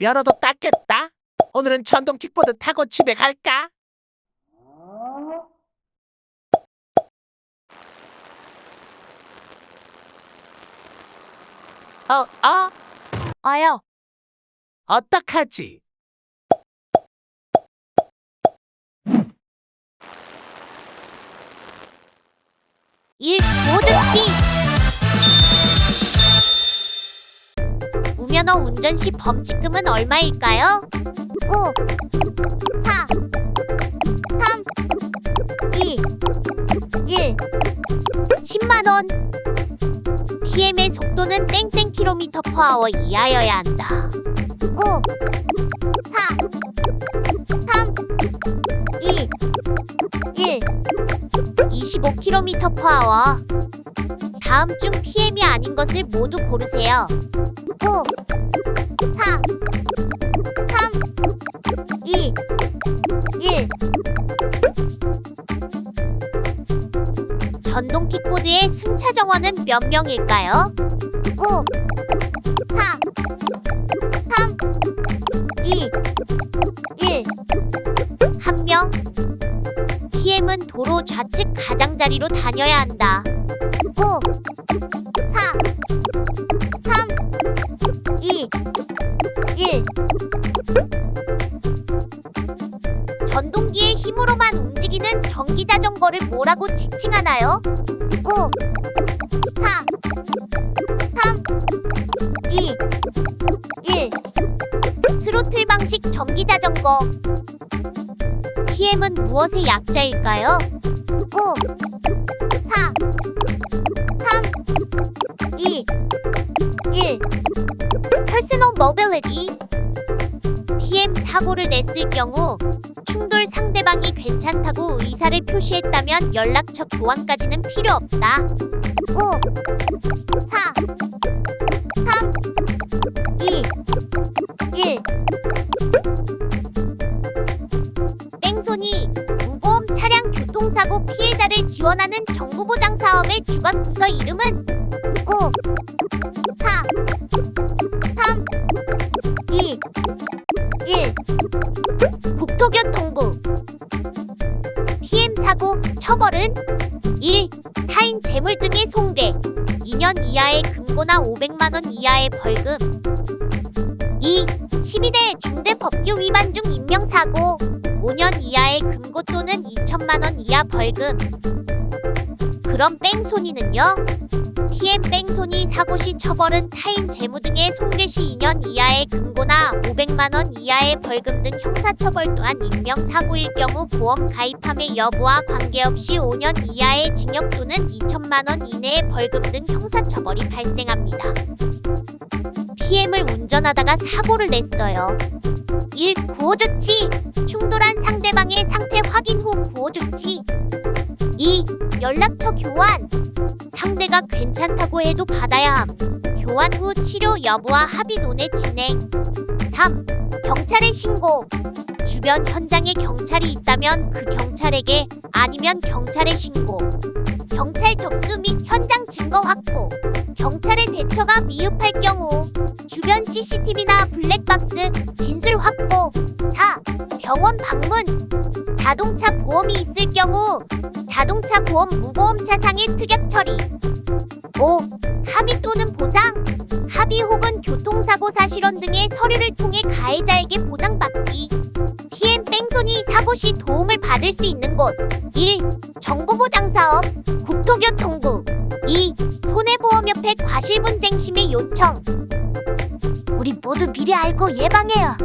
면허도 땄겠다. 오늘은 전동 킥보드 타고 집에 갈까? 어, 어, 아야, 어떡하지? 일 보조 치. 무면허 운전 시 범칙금은 얼마일까요? 5, 4, 3, 2, 1. 10만 원. PM의 속도는 땡땡 킬로미터 per hour 이하여야 한다. 5, 4, 3, 2, 1. 25km per hour. 다음 중 PM이 아닌 것을 모두 고르세요. 5, 4, 3, 2, 1. 전동 킥보드의 승차 정원은 몇 명일까요? 5, 4, 3, 2, 1. 한 명. PM은 도로 좌측 가장자리로 다녀야 한다. 5, 4, 3, 2, 1. 전동기의 힘으로만 움직이는 전기 자전거를 뭐라고 지칭하나요? 5, 4, 3, 2, 1. 스로틀 방식 전기 자전거. PM은 무엇의 약자일까요? 5, 4, Mobility. PM 사고를 냈을 경우 충돌 상대방이 괜찮다고 의사를 표시했다면 연락처 교환까지는 필요 없다. 5, 4, 3, 2, 1. 뺑소니 무보험 차량 교통사고 피해자를 지원하는 정부보장 사업의 주관 부서 이름은 5 사고 처벌은 1. 타인 재물 등의 손괴 2년 이하의 금고나 500만 원 이하의 벌금 2. 12대 중대 법규 위반 중 인명사고 5년 이하의 금고 또는 2천만 원 이하 벌금. 그럼 뺑소니는요? PM 뺑소니 사고 시 처벌은 타인 재무 등의 손괴 시 2년 이하의 금고나 500만 원 이하의 벌금 등 형사처벌 또한 인명사고일 경우 보험 가입함의 여부와 관계없이 5년 이하의 징역 또는 2천만 원 이내의 벌금 등 형사처벌이 발생합니다. PM을 운전하다가 사고를 냈어요. 1. 구호조치 충돌한 상대방의 상태 확인 후 구호조치 2. 연락처 교환 상대가 괜찮다고 해도 받아야 함 교환 후 치료 여부와 합의 논의 진행 3. 경찰에 신고 주변 현장에 경찰이 있다면 그 경찰에게 아니면 경찰에 신고 경찰 접수 및 현장 증거 확보 경찰의 대처가 미흡할 경우 주변 CCTV나 블랙박스 진술 확보 4. 병원 방문 자동차 보험이 있을 경우 자동차 보험 무보험 차 상의 특약 처리 5. 합의 또는 보상 합의 혹은 교통사고 사실원 등의 서류를 통해 가해자에게 보상받기 PM 뺑소니 사고 시 도움을 받을 수 있는 곳 1. 정보보장사업 국토교통부 2. 손해보험협회 과실분쟁심의 요청 우리 모두 미리 알고 예방해요.